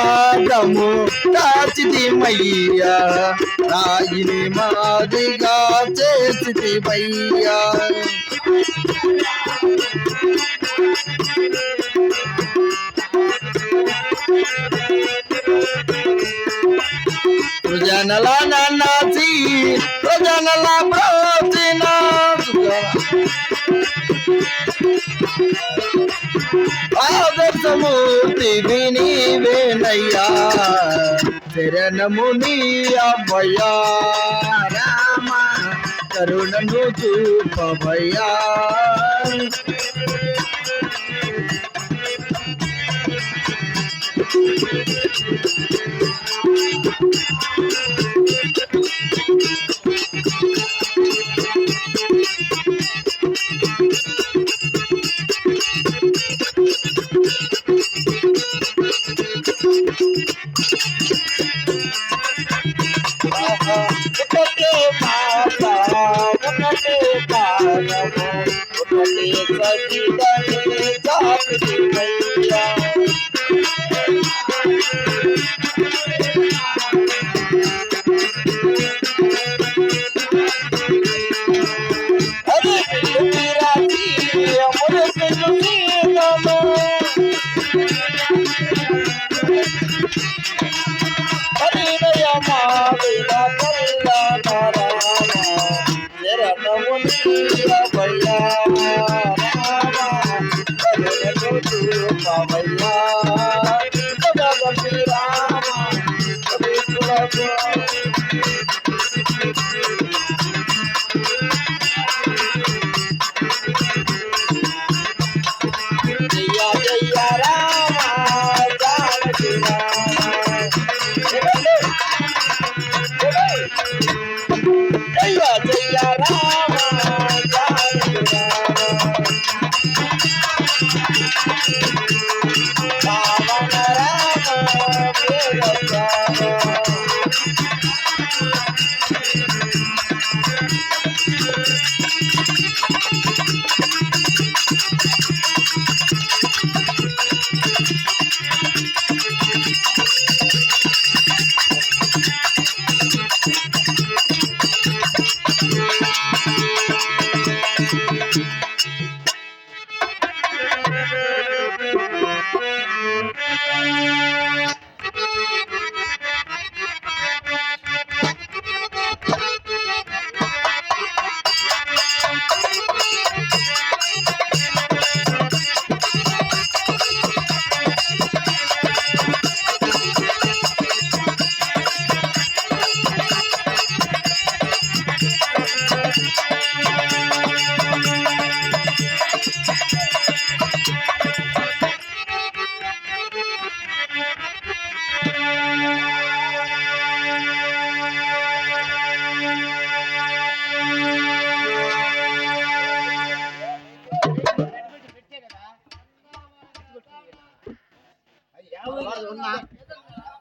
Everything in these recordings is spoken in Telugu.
పాదము దాచితిమయ్యా. రాయిని మాదిగా చేసితిమయ్యా. ప్రజనల నన్నసి ప్రజనల ప్రాచీన ఆదర్శమూర్తిని శరణయ్యా శరణము నీ అభయా రామ కరుణను చూపభయా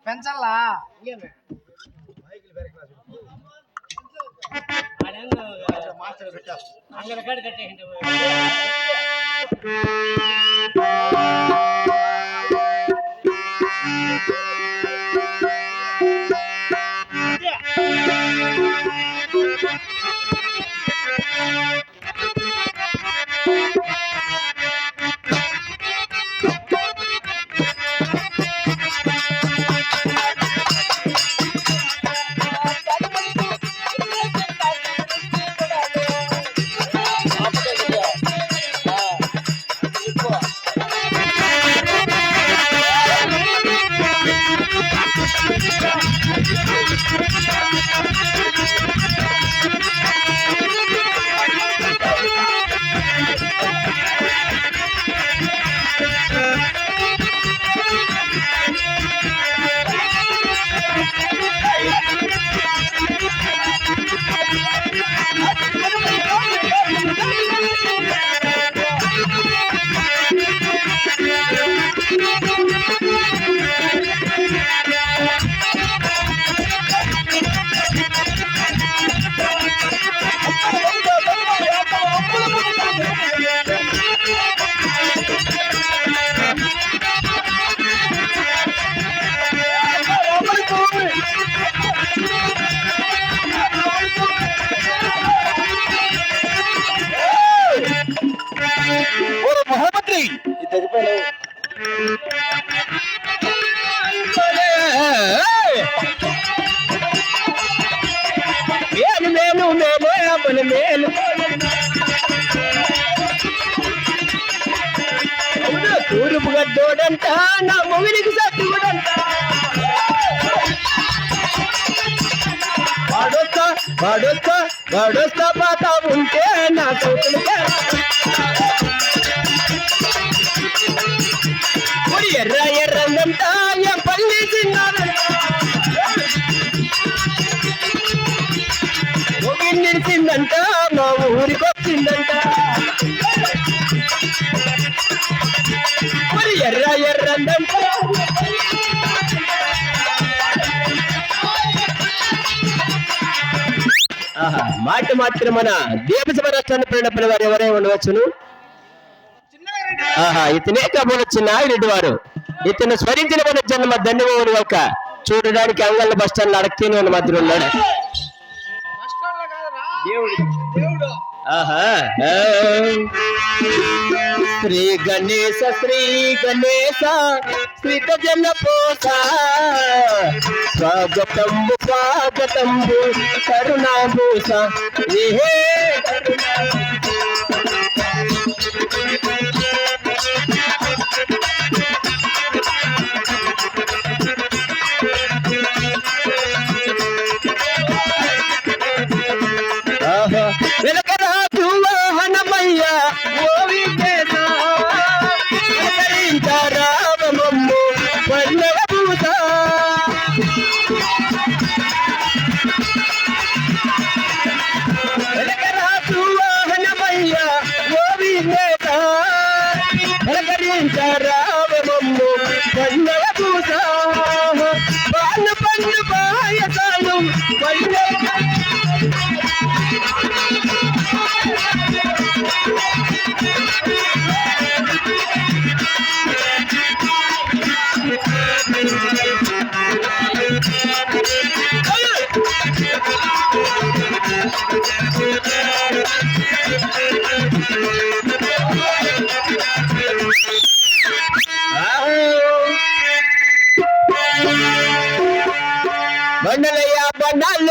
పెంచాలా మాస్టర్ అంగన కట్టేసింటే మేలు మేలు మేలే అమ్మని మేలు. అవును? తూర్పు గడ్డోడంట నా మొగిలికి సత్తుడంట వాడొస్తా వాడొస్తా వాడొస్తా పాత ఉంటే నా చూపులు నిలిచిందంట మా ఊరికి వచ్చిందంట మరి ఎర్ర ఎర్రందంట. మాట మాత్రం మన దేవసభ రాష్ట్రాన్ని ప్రేరణ వారు ఎవరై ఉండవచ్చును? ఆహా ఇతనే కబులొచ్చిన నాయుడు వారు. ఇతను స్మరించిన మన జన్మ దండమోని యొక్క చూడడానికి అంగళ్ళ బస్ స్టాండ్ అడగతేనే ఉన్న మధ్యలో ఉన్నాడు. దేవుడు. శ్రీ గణేశ శ్రీ గణేశ శ్రీత జన పోస స్వాగతంబు స్వాగతంబు కరుణాభూష ఏహే ఆహా universe. తనల.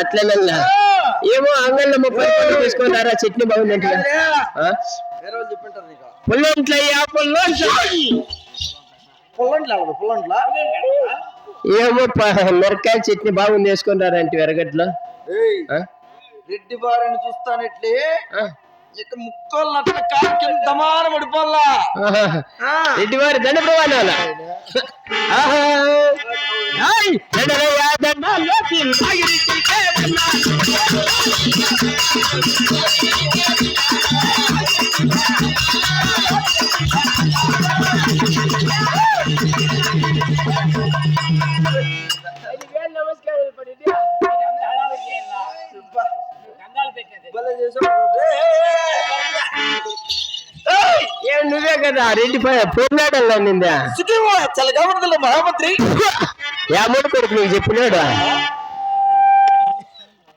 అట్లనల్లా. ఏమో అంగళ్ళ ముప్పై చట్నీ బాగుందంటే నీకు. పుల్లంట్లయ్యా పుల్లంట్ల. ఏమో మిరకాయ చట్నీ బాగుంది వేసుకుంటారంటే ఎరగట్లో ఏయ్. ఆ? రెడ్డి వారిని చూస్తానట్లే? ఇక ముక్కలు అట్ట కాలు కింద దమాన పడిపోల్లా. రెడ్డి వారి దండ. దండలయ్యా, దండాలు, నువ్వే. కదా? రెడ్డి పోరాటంలో నిందా? చల్లగా ఉండదులే మహామంత్రి. యా మూడు కొడుకు నీకు చెప్పినాడు?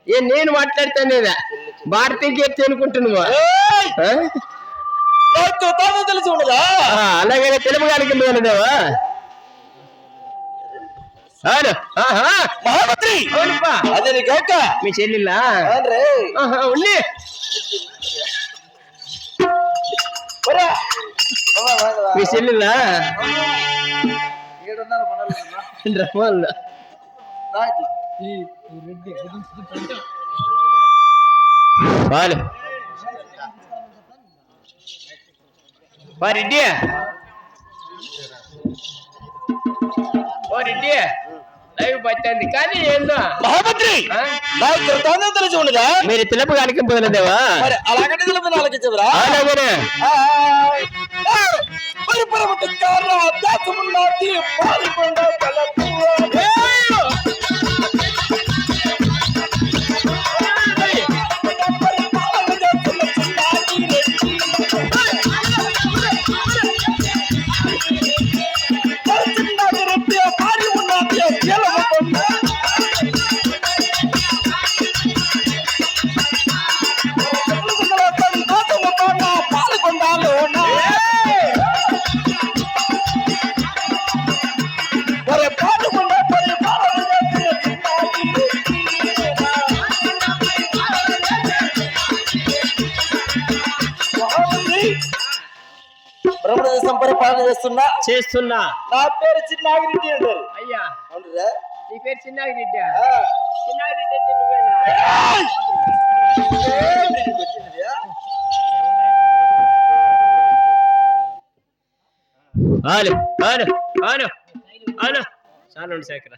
ఏ నేను మాట్లాడతానేదా? భారతీయ కీర్తి అనుకుంటున్నావా? అలాగే తెలుగు గారికి ఆహా మహామంత్రి అవునుపా అదే నీ కాక మీ చెల్లిలా రే ఆహా, ఉంది ఒరే. వా, వా, వా. మీ చెల్లిలా ఏడున్నారు మనోళ్ళు? రమ్మల్లా. రాజు. వాళ్ళు వా రెడ్డి ఓ రెడ్డి తెలిసి ఉండదా మీరు తిలపు గారికి పోనదేవా మరి అలాగంటే తెలిపి నాలుగు చెబురా అలాగనే పరిపరమటకార దాసమున్నది పాల్గొండ కలపువ బ్రహ్మదేశం పరిపాలన చేస్తున్నా. చేస్తున్నా. నా పేరు చిన్నాగిరెడ్డి అంటారు. అయ్యా. అవునురా. నీ పేరు చిన్నాగిరెడ్డి. చిన్నాగిరెడ్డి అంటే నువ్వేనా? హలో హలో హలో హలో చాలా శేఖర.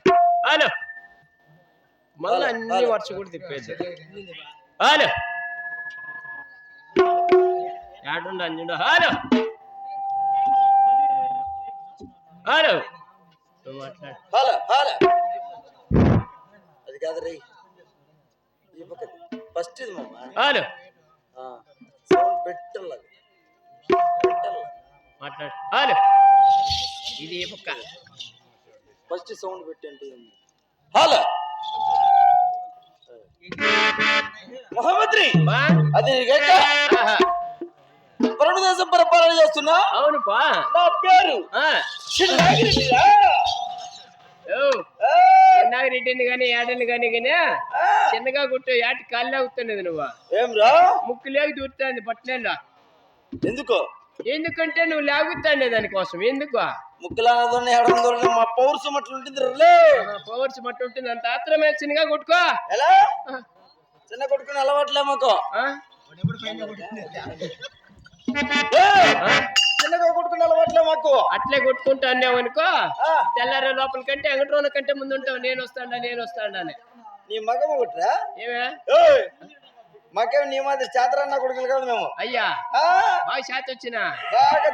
హలో మళ్ళీ అన్ని వర్ష కూడా తిప్పేది హలో ఏడుండ అంజుండు. హలో హలో హలో హలో అది కాదు రే ఈ పక్క ఫస్ట్ ఇది మామ హలో సౌండ్ పెట్టాలి పెట్టాలి మాట్లాడు హలో ఇది ఏ పక్క ఫస్ట్ సౌండ్ పెట్టండి హలో మహామంత్రి బా అది ఆహా. బ్రహ్మదేశం పరిపాలన చేస్తున్నా? అవును పా నా పేరు కానీ ఏడని కానీ కానీ! చిన్నగా గుట్టు యాటి కాళ్ళు అవుతున్నది నువ్వు. ఏమ్రా? ముక్కు లేక దూరుతుంది పట్టినలో ఎందుకో? ఎందుకంటే నువ్వు లాగుతాండే దానికోసం. ఎందుకు? ముక్కలానదోని ఎడందోని మా పౌరుషం అట్లుంటుంది రే. పవర్స్ మట్టు ఉంటుంది. అంత ఆత్రమే చిన్నగా కొట్టుకో. ఎలా? చిన్న కొడుకుని అలవాట్లే మాకు చిన్నగా అలవాట్లే మాకు? అట్లే కొట్టుకుంటా అన్నావు అనుకో తెల్లారే లోపల కంటే అంగట్రోన కంటే ముందు ఉంటావు నేను వస్తాడా నేను వస్తాడా అని. నీ మగం ఒకట్రా? ఏమే! మాకేం నీ మాదిరి చేతరన్న కొడుకులు కాదు మేము. అయ్యా ఆ, బాగా చేత వచ్చిన? బాగా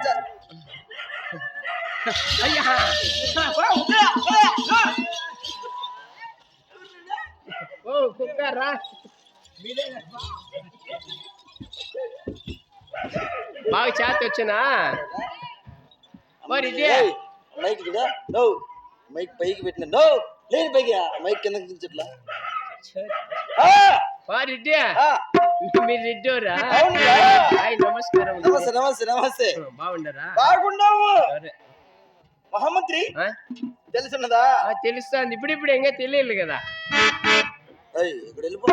అయ్యా! ఓ కుక్క రా బాగా చేత వచ్చినా? మరి ఇదే! మైక్ కూడా నో మైక్ పైకి పెట్టిన. నో లేని పైకి. మైక్ కిందకి దించట్లా వారి మీరు రెడ్డోరా అవునురా. హాయ్ నమస్కారం. నమస్తే నమస్తే బాగుండరా? తెలుసున్నదా? తెలుస్తాంది. ఇప్పుడు ఇప్పుడు ఇంకా తెలియదు కదా. ఏయ్, ఇక్కడ వెళ్ళిపో.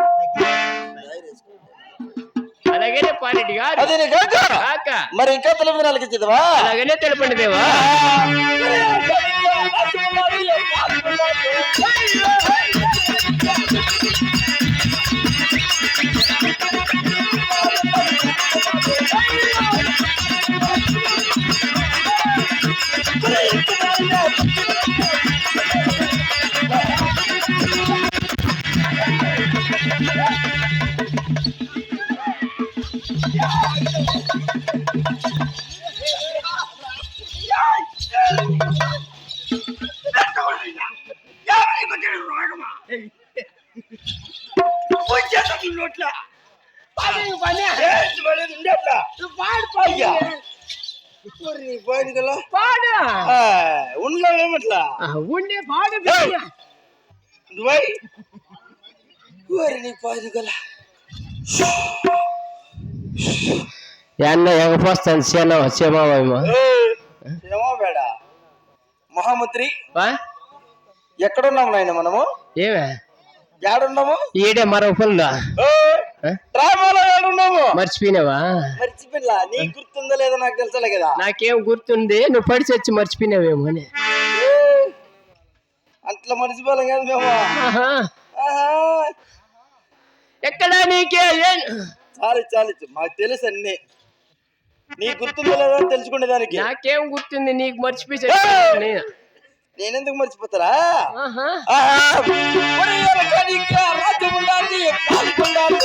అలాగనే పారెడ్డి గారు అదే కాక మరి ఇంకా తెలియదు నాలుగు ఇచ్చేదవా అలాగనే తెలపండి దేవా పని పని ఏంటి పడేది ఉండేట్లా? నువ్వు పాడు అయ్యా. పాడు మరి నీ పోయింది కదా పాడు ఉండలేమట్లా ఆ, ఉండే పాడు బిడ్డ. దుబాయ్ ఓరి నీ పోయింది కదా ఎన్న ఎగపోస్తాను సేన సేమావేమో ఏమో బేడ మహామంత్రి ఎక్కడున్నాము నాయన మనము ఏమే ఏడున్నాము? ఈడే మరో డ్రామాలో ఏడున్నాము? మర్చిపోయినావా? మర్చిపోయినా నీకు గుర్తుందో లేదో నాకు తెలుసలే కదా. నాకేం గుర్తుంది? నువ్వు పడిచి వచ్చి మర్చిపోయినావేమో అని. అట్లా మర్చిపోలేం కదా మేము. ఎక్కడా నీకే? చాలు చాలు. మాకు తెలుసు అన్ని. నీకు గుర్తుందో లేదో అని తెలుసుకునే దానికి నాకేం గుర్తుంది? నీకు మర్చిపోయి. నేనెందుకు మర్చిపోతారా? రాజ్యం ఉండాలి, పాల్గొండాలి,